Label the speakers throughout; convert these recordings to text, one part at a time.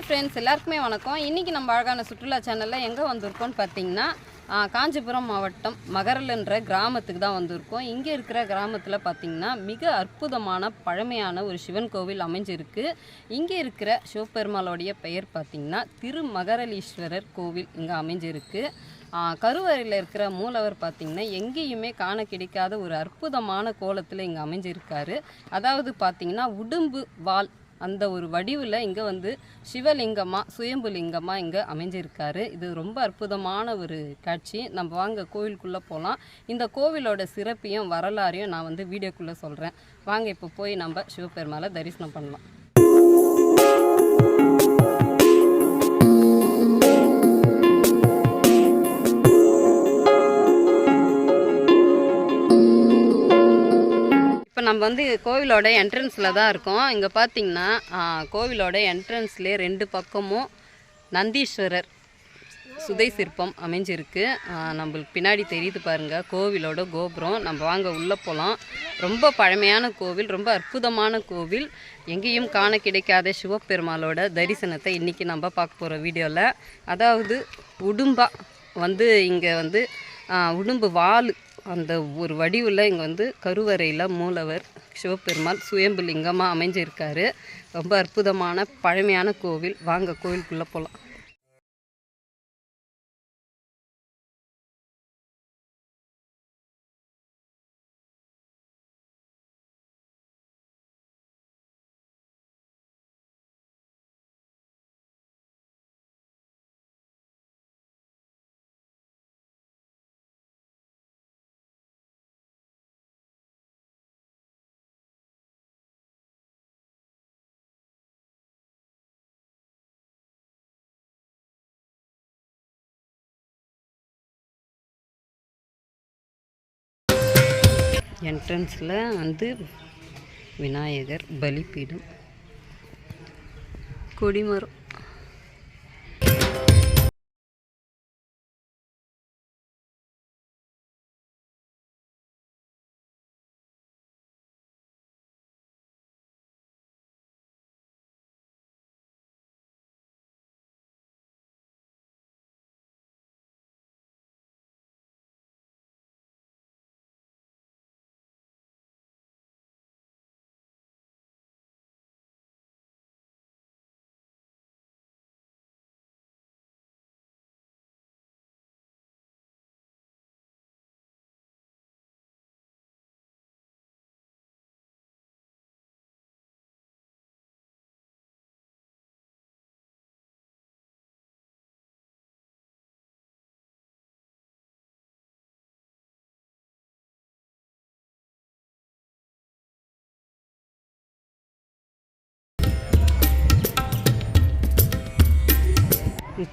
Speaker 1: Hi friends எல்லாருக்குமே வணக்கம். இன்றைக்கி நம்ம அழகான சுற்றுலா சேனலில் எங்கே வந்திருக்கோம்னு பார்த்தீங்கன்னா காஞ்சிபுரம் மாவட்டம் மகரல்ன்ற கிராமத்துக்கு தான் வந்திருக்கோம். இங்கே இருக்கிற கிராமத்தில் பார்த்திங்கன்னா மிக அற்புதமான பழமையான ஒரு சிவன் கோவில் அமைஞ்சிருக்கு. இங்கே இருக்கிற சிவபெருமாளோடைய பெயர் பார்த்திங்கன்னா திருமகரலீஸ்வரர் கோவில் இங்கே அமைஞ்சிருக்கு. கருவறையில் இருக்கிற மூலவர் பார்த்திங்கன்னா எங்கேயுமே காண கிடைக்காத ஒரு அற்புதமான கோலத்தில் இங்கே அமைஞ்சிருக்காரு. அதாவது பார்த்தீங்கன்னா உடும்பு வால் அந்த ஒரு வடிவில் இங்கே வந்து சிவலிங்கமாக சுயம்பு லிங்கமாக இங்கே அமைஞ்சிருக்காரு. இது ரொம்ப அற்புதமான ஒரு காட்சி. நம்ம வாங்க கோவிலுக்குள்ளே போகலாம் இந்த கோவிலோட சிறப்பையும் வரலாறையும் நான் வந்து வீடியோக்குள்ளே சொல்கிறேன் வாங்க இப்போ போய் நம்ம சிவபெருமாளை தரிசனம் பண்ணலாம். இப்போ நம்ம வந்து கோவிலோட என்ட்ரன்ஸில் தான் இருக்கோம். இங்கே பார்த்தீங்கன்னா கோவிலோட என்ட்ரன்ஸ்லேயே ரெண்டு பக்கமும் நந்தீஸ்வரர் சுதை சிற்பம் அமைஞ்சிருக்கு. நம்மளுக்கு பின்னாடி தெரியுது பாருங்கள் கோவிலோட கோபுரம். நம்ம வாங்க உள்ளே போகலாம் ரொம்ப பழமையான கோவில் ரொம்ப அற்புதமான கோவில். எங்கேயும் காண கிடைக்காத சிவபெருமாளோட தரிசனத்தை இன்றைக்கி நம்ம பார்க்க போகிற வீடியோவில் அதாவது உடும்பா வந்து இங்கே வந்து உடும்பு வால் அந்த ஒரு வடிவில் இங்கே வந்து கருவறையில் மூலவர் சிவபெருமாள் சுயம்பு லிங்கமாக அமைஞ்சிருக்காரு. ரொம்ப அற்புதமான பழமையான கோவில். வாங்க கோவிலுக்குள்ளே போகலாம் என்ட்ரன்ஸில் வந்து விநாயகர் பலிப்பீடம் கொடிமரம்.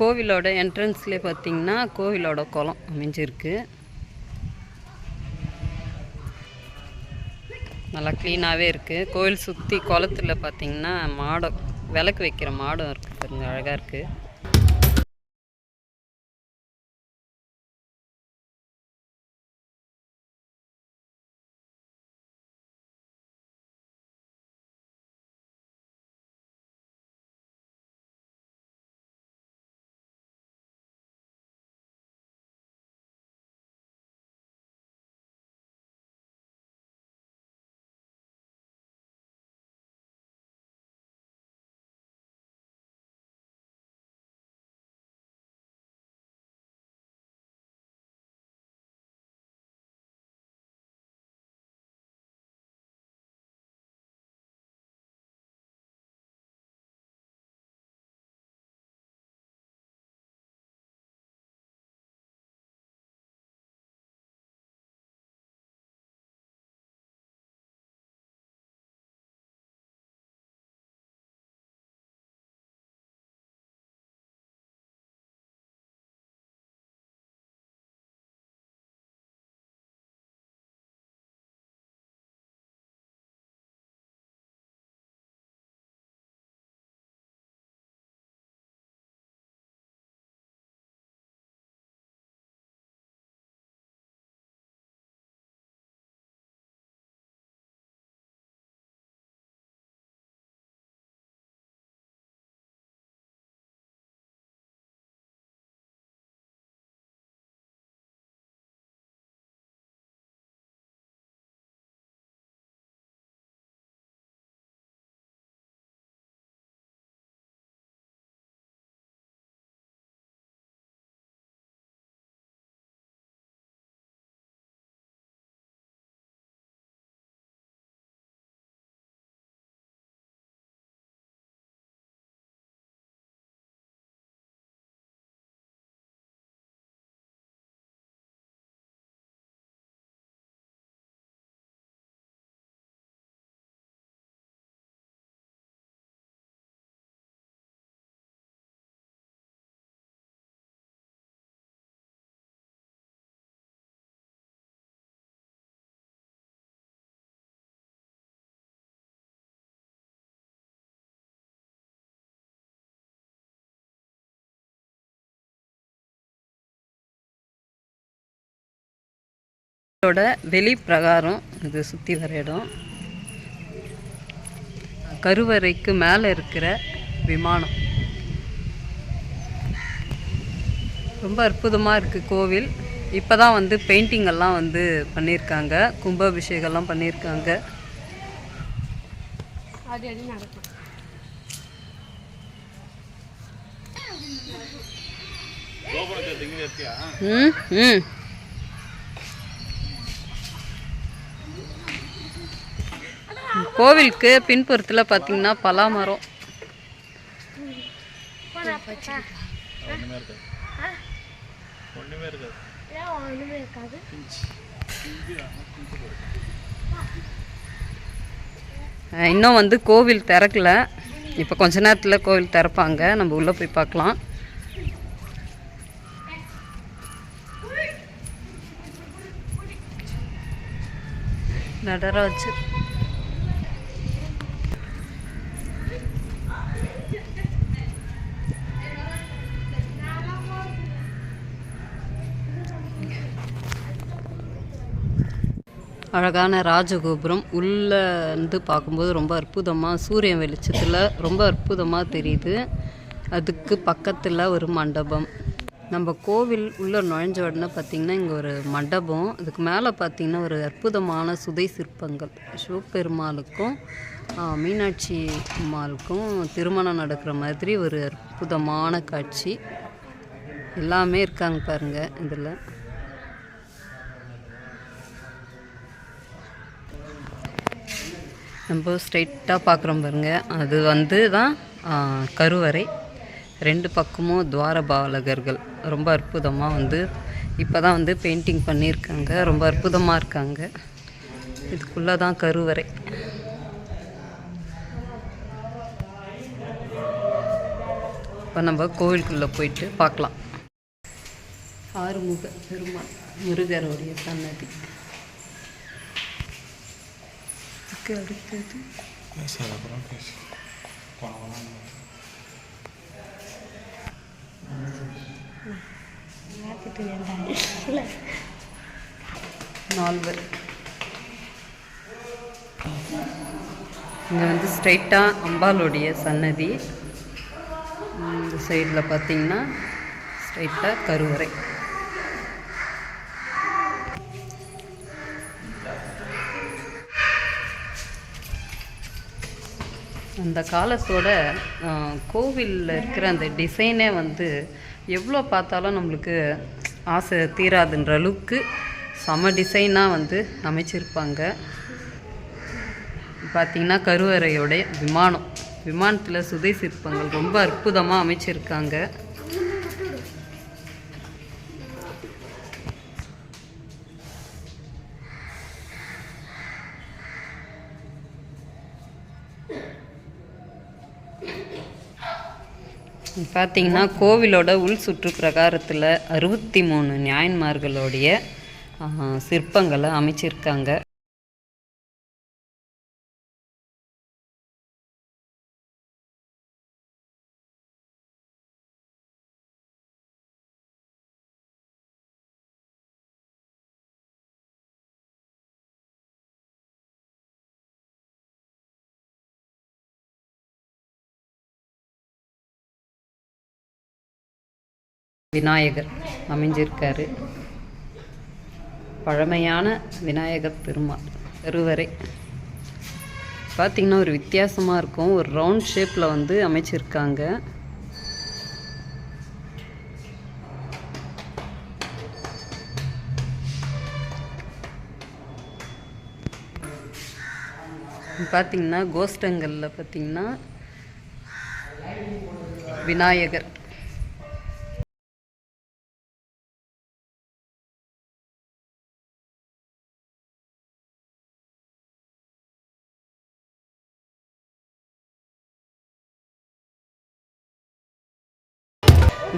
Speaker 1: கோவிலோட என்ட்ரன்ஸ்லேயே பார்த்தீங்கன்னா கோவிலோட குளம் அமைஞ்சிருக்கு. நல்லா க்ளீனாகவே இருக்குது கோவில் சுற்றி குளத்துல பார்த்தீங்கன்னா மாடம் விளக்கு வைக்கிற மாடம் இருக்குது பாருங்க அழகாக இருக்குது இதோட வெளி பிரகாரம் இது சுற்றி வர இடம். கருவறைக்கு மேலே இருக்கிற விமானம். ரொம்ப அற்புதமாக இருக்குது கோவில். இப்போ தான் வந்து பெயிண்டிங் எல்லாம் வந்து பண்ணியிருக்காங்க கும்பாபிஷேகம்லாம் பண்ணியிருக்காங்க ம் ம். கோவிலுக்கு பின்புறத்தில் பார்த்தீங்கன்னா
Speaker 2: பலா
Speaker 1: மரம் இன்னும் வந்து கோவில் திறக்கல. இப்போ கொஞ்ச நேரத்தில் கோவில் திறப்பாங்க. நம்ம உள்ளே போய் பார்க்கலாம் நடராஜர். அழகான ராஜகோபுரம் உள்ளே வந்து பார்க்கும்போது ரொம்ப அற்புதமாக சூரியன் வெளிச்சத்தில் ரொம்ப அற்புதமாக தெரியுது. அதுக்கு பக்கத்தில் ஒரு மண்டபம். நம்ம கோவில் உள்ளே நுழைஞ்ச உடனே பார்த்திங்கன்னா இங்கே ஒரு மண்டபம். அதுக்கு மேலே பார்த்திங்கன்னா ஒரு அற்புதமான சுதை சிற்பங்கள். சிவபெருமாளுக்கும் மீனாட்சி அம்மாளுக்கும் திருமணம் நடக்கிற மாதிரி ஒரு அற்புதமான காட்சி. எல்லாமே இருக்காங்க பாருங்கள் இதில். நம்ம ஸ்ட்ரைட்டாக பார்க்குறோம் பாருங்க. அது வந்து தான் கருவறை. ரெண்டு பக்கமும் துவாரபாலகர்கள். ரொம்ப அற்புதமாக வந்து இப்போ தான் வந்து பெயிண்டிங் பண்ணியிருக்காங்க. ரொம்ப அற்புதமாக இருக்காங்க. இதுக்குள்ளே தான் கருவறை. இப்போ நம்ம கோவிலுக்குள்ளே போயிட்டு பார்க்கலாம். ஆறுமுக பெருமாள் முருகருடைய சன்னதி. இதுக்கு அடுத்தது நால்வர் இங்கே வந்து ஸ்ட்ரைட்டாக அம்பாளுடைய சன்னதி. இந்த சைடில் பார்த்தீங்கன்னா ஸ்ட்ரைட்டாக கருவறை. அந்த காலத்தோட கோவிலில் இருக்கிற அந்த டிசைனே வந்து எவ்வளோ பார்த்தாலும் நம்மளுக்கு ஆசை தீராதுன்ற அளவுக்கு செம டிசைனாக வந்து அமைச்சிருப்பாங்க. பார்த்தீங்கன்னா கருவறையோடைய விமானம். விமானத்தில் சுதை சிற்பங்கள் ரொம்ப அற்புதமாக அமைச்சிருக்காங்க. பார்த்தீங்கன்னா கோவிலோட உள் சுற்று பிரகாரத்தில் அறுபத்தி மூணு நியாயன்மார்களுடைய ஆ, சிற்பங்களை அமைச்சிருக்காங்க. விநாயகர் அமைஞ்சிருக்காரு. பழமையான விநாயகர் பெருமாள் கருவறை பார்த்திங்கன்னா ஒரு வித்தியாசமாக இருக்கும். ஒரு ரவுண்ட் ஷேப்பில் வந்து அமைச்சிருக்காங்க. பார்த்தீங்கன்னா கோஷ்டங்களில் பார்த்தீங்கன்னா விநாயகர்.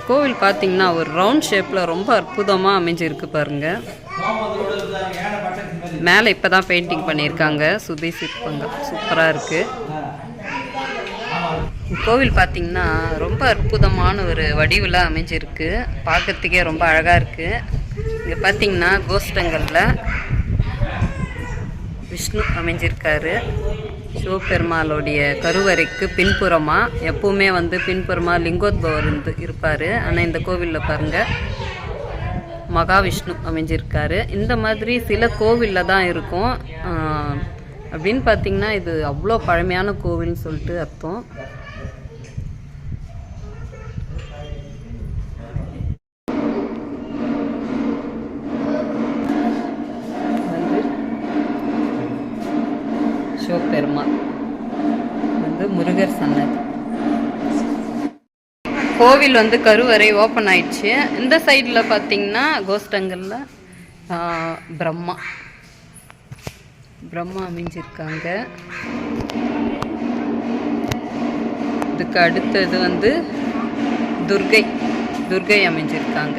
Speaker 1: கோவில் பார்த்தீங்கன்னா ஒரு ரவுண்ட் ஷேப்பில் ரொம்ப அற்புதமாக அமைஞ்சிருக்கு பாருங்கள் மேலே இப்போ தான் பெயிண்டிங் பண்ணியிருக்காங்க. சுதி சிற்பங்கள் சூப்பராக இருக்குது கோவில் பார்த்தீங்கன்னா ரொம்ப அற்புதமான ஒரு வடிவில் அமைஞ்சிருக்கு. பார்க்கறதுக்கே ரொம்ப அழகாக இருக்குது இங்கே பார்த்தீங்கன்னா கோஷ்டங்களில் விஷ்ணு அமைஞ்சிருக்காரு. சிவபெருமாளுடைய கருவறைக்கு பின்புறமாக எப்பவுமே வந்து பின்புறமாக லிங்கோத்பவர் இருந்து இருப்பார். ஆனால் இந்த கோவிலில் பாருங்கள் மகாவிஷ்ணு அமைஞ்சிருக்காரு. இந்த மாதிரி சில கோவிலில் தான் இருக்கும். அப்படின்னு பார்த்தீங்கன்னா இது அவ்வளோ பழமையான கோவில்னு சொல்லிட்டு அர்த்தம். கோவில் வந்து கருவறை ஓப்பன் ஆயிடுச்சு. இந்த சைடில் பார்த்தீங்கன்னா கோஷ்டங்களில் பிரம்மா. பிரம்மா அமைஞ்சிருக்காங்க. இதுக்கு அடுத்தது வந்து துர்கை. துர்கை அமைஞ்சிருக்காங்க.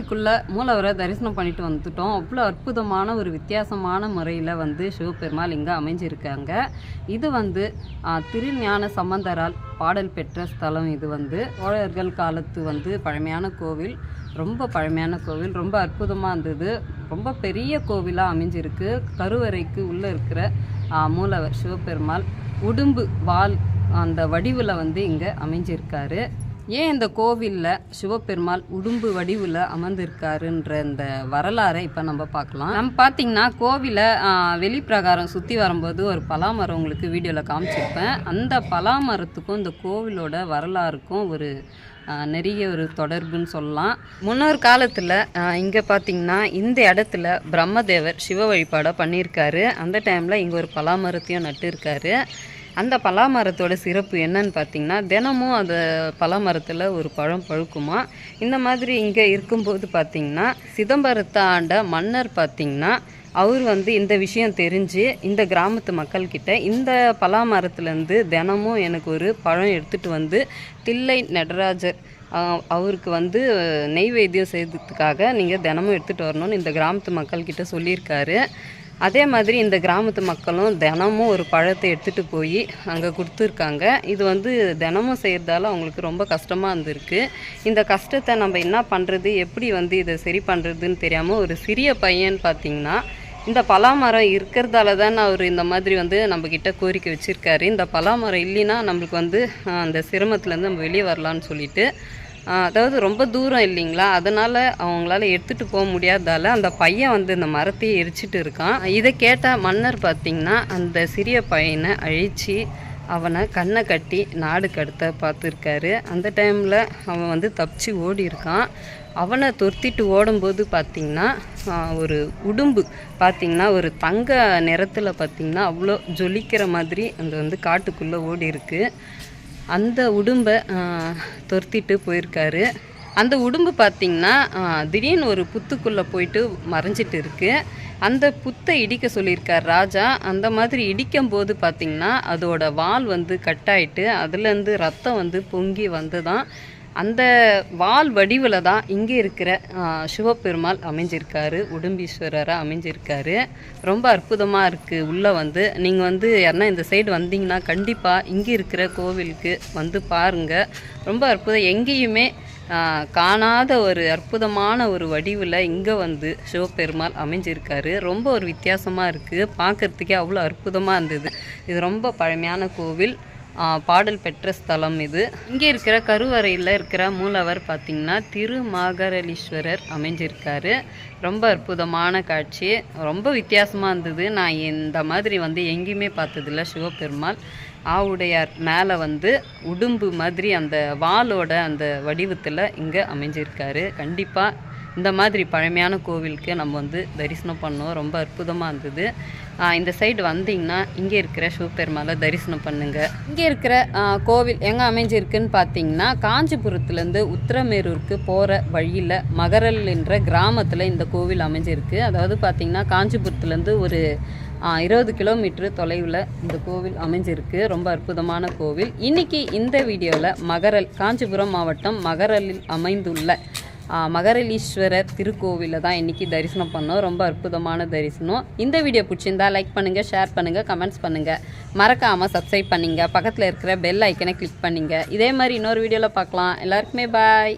Speaker 1: கோவிலுக்குள்ள மூலவரை தரிசனம் பண்ணிட்டு வந்துட்டோம். அவ்வளோ அற்புதமான ஒரு வித்தியாசமான முறையில் வந்து சிவபெருமாள் இங்கே அமைஞ்சிருக்காங்க. இது வந்து திருஞான சம்பந்தரால் பாடல் பெற்ற ஸ்தலம் இது வந்து. சோழர்கள் காலத்து வந்து பழமையான கோவில் ரொம்ப பழமையான கோவில் ரொம்ப அற்புதமாக இருந்தது. ரொம்ப பெரிய கோவிலாக அமைஞ்சிருக்கு. கருவறைக்கு உள்ளே இருக்கிற மூலவர் சிவபெருமாள் உடும்பு வால் அந்த வடிவில் வந்து இங்கே அமைஞ்சிருக்காரு. ஏன் இந்த கோவிலில் சிவபெருமாள் உடும்பு வடிவில் அமர்ந்திருக்காருன்ற இந்த வரலாறை இப்போ நம்ம பார்க்கலாம். நம்ம பார்த்தீங்கன்னா கோவிலை வெளிப்பிரகாரம் சுற்றி வரும்போது ஒரு பலாமரம் உங்களுக்கு வீடியோவில் காமிச்சிருப்பேன். அந்த பலாமரத்துக்கும் இந்த கோவிலோட வரலாறுக்கும் ஒரு நிறைய ஒரு தொடர்புன்னு சொல்லலாம். முன்னொரு காலத்தில் இங்கே பார்த்தீங்கன்னா இந்த இடத்துல பிரம்மதேவர் சிவ வழிபாடாக பண்ணியிருக்காரு. அந்த டைமில் இங்கே ஒரு பலாமரத்தையும் நட்டுருக்காரு. அந்த பலாமரத்தோட சிறப்பு என்னன்னு பார்த்தீங்கன்னா தினமும் அந்த பலாமரத்தில் ஒரு பழம் பழுக்குமா? இந்த மாதிரி இங்கே இருக்கும்போது பார்த்தீங்கன்னா சிதம்பரத்தை ஆண்ட மன்னர் பார்த்தீங்கன்னா அவர் வந்து இந்த விஷயம் தெரிஞ்சு இந்த கிராமத்து மக்கள்கிட்ட இந்த பலாமரத்துலேருந்து தினமும் எனக்கு ஒரு பழம் எடுத்துகிட்டு வந்து தில்லை நடராஜர் அவருக்கு வந்து நெய்வேத்தியம் செய்ததுக்காக நீங்கள் தினமும் எடுத்துகிட்டு வரணும்னு இந்த கிராமத்து மக்கள்கிட்ட சொல்லியிருக்காரு. அதே மாதிரி இந்த கிராமத்து மக்களும் தினமும் ஒரு பழத்தை எடுத்துகிட்டு போய் அங்கே கொடுத்துருக்காங்க. இது வந்து தினமும் செய்கிறதால அவங்களுக்கு ரொம்ப கஷ்டமாக இருந்திருக்கு. இந்த கஷ்டத்தை நம்ம என்ன பண்ணுறது எப்படி வந்து இதை சரி பண்ணுறதுன்னு தெரியாமல் ஒரு சிறிய பையன் பார்த்திங்கன்னா இந்த பலாமரம் இருக்கிறதால தான் அவர் இந்த மாதிரி வந்து நம்மக்கிட்ட கோரிக்கை வச்சுருக்காரு. இந்த பலாமரம் இல்லைன்னா நம்மளுக்கு வந்து அந்த சிரமத்துலேருந்து நம்ம வெளியே வரலான்னு சொல்லிட்டு அதாவது ரொம்ப தூரம் இல்லைங்களா? அதனால் அவங்களால எடுத்துகிட்டு போக முடியாதால அந்த பையன் வந்து இந்த மரத்தையே எரிச்சிட்டு இருக்கான். இதை கேட்ட மன்னர் பார்த்திங்கன்னா அந்த சிறிய பையனை அழித்து அவனை கண்ணை கட்டி நாடு கடத்த பார்த்துருக்காரு அந்த டைமில் அவன் வந்து தப்பிச்சு ஓடி இருக்கான். அவனை துரத்திட்டு ஓடும்போது பார்த்திங்கன்னா ஒரு உடும்பு பார்த்திங்கன்னா ஒரு தங்க நிறத்தில் பார்த்திங்கன்னா அவ்வளோ ஜொலிக்கிற மாதிரி அந்த வந்து காட்டுக்குள்ளே ஓடி இருக்குது அந்த உடும்பை துரத்திட்டு போயிருக்காரு. அந்த உடும்பு பார்த்திங்கன்னா திடீர்னு ஒரு புத்துக்குள்ளே போயிட்டு மறைஞ்சிட்டு இருக்கு. அந்த புத்தை இடிக்க சொல்லியிருக்கார் ராஜா. அந்த மாதிரி இடிக்கும் போது பார்த்திங்கன்னா அதோட வால் வந்து கட்டாயிட்டு அதுலேருந்து ரத்தம் வந்து பொங்கி வந்து தான் அந்த வால் வடிவில் தான் இங்கே இருக்கிற சிவபெருமாள் அமைஞ்சிருக்காரு உடும்பீஸ்வரராக அமைஞ்சிருக்காரு. ரொம்ப அற்புதமாக இருக்குது உள்ளே வந்து நீங்கள் வந்து யாருன்னா இந்த சைடு வந்தீங்கன்னா கண்டிப்பாக இங்கே இருக்கிற கோவிலுக்கு வந்து பாருங்கள் ரொம்ப அற்புதம். எங்கேயுமே காணாத ஒரு அற்புதமான ஒரு வடிவில் இங்கே வந்து சிவபெருமாள் அமைஞ்சிருக்காரு. ரொம்ப ஒரு வித்தியாசமாக இருக்குது பார்க்கறதுக்கே அவ்வளோ அற்புதமாக இருந்தது. இது ரொம்ப பழமையான கோவில். பாடல் பெற்ற ஸ்தலம் இது. இங்கே இருக்கிற கருவறையில் இருக்கிற மூலவர் பார்த்திங்கன்னா திருமாகரலீஸ்வரர் அமைஞ்சிருக்காரு. ரொம்ப அற்புதமான காட்சி. ரொம்ப வித்தியாசமாக இருந்தது. நான் இந்த மாதிரி வந்து எங்கேயுமே பார்த்ததில்ல. சிவபெருமாள் ஆவுடையார் மேலே வந்து உடும்பு மாதிரி அந்த வாலோட அந்த வடிவத்தில் இங்கே அமைஞ்சிருக்காரு. கண்டிப்பாக இந்த மாதிரி பழமையான கோவிலுக்கு நம்ம வந்து தரிசனம் பண்ணோம். ரொம்ப அற்புதமாக இருந்தது. இந்த சைடு வந்தீங்கன்னா இங்கே இருக்கிற சிவபெருமாளை தரிசனம் பண்ணுங்கள் இங்கே இருக்கிற கோவில் எங்கே அமைஞ்சிருக்குன்னு பார்த்தீங்கன்னா காஞ்சிபுரத்துலேருந்து உத்திரமேரூருக்கு போகிற வழியில் மகரல் என்ற கிராமத்தில் இந்த கோவில் அமைஞ்சிருக்கு. அதாவது பார்த்தீங்கன்னா காஞ்சிபுரத்துலேருந்து ஒரு இருபது கிலோமீட்டர் தொலைவில் இந்த கோவில் அமைஞ்சிருக்கு. ரொம்ப அற்புதமான கோவில். இன்றைக்கி இந்த வீடியோவில் மகரல் காஞ்சிபுரம் மாவட்டம் மகரலில் அமைந்துள்ள மகரலீஸ்வரர் திருக்கோவிலில் தான் இன்றைக்கி தரிசனம் பண்ணோம். ரொம்ப அற்புதமான தரிசனம். இந்த வீடியோ பிடிச்சிருந்தா லைக் பண்ணுங்கள் ஷேர் பண்ணுங்கள் கமெண்ட்ஸ் பண்ணுங்கள் மறக்காமல் சப்ஸ்கிரைப் பண்ணிங்க. பக்கத்தில் இருக்கிற பெல் ஐக்கனை கிளிக் பண்ணுங்கள் இதே மாதிரி இன்னொரு வீடியோவில் பார்க்கலாம். எல்லாருக்குமே பாய்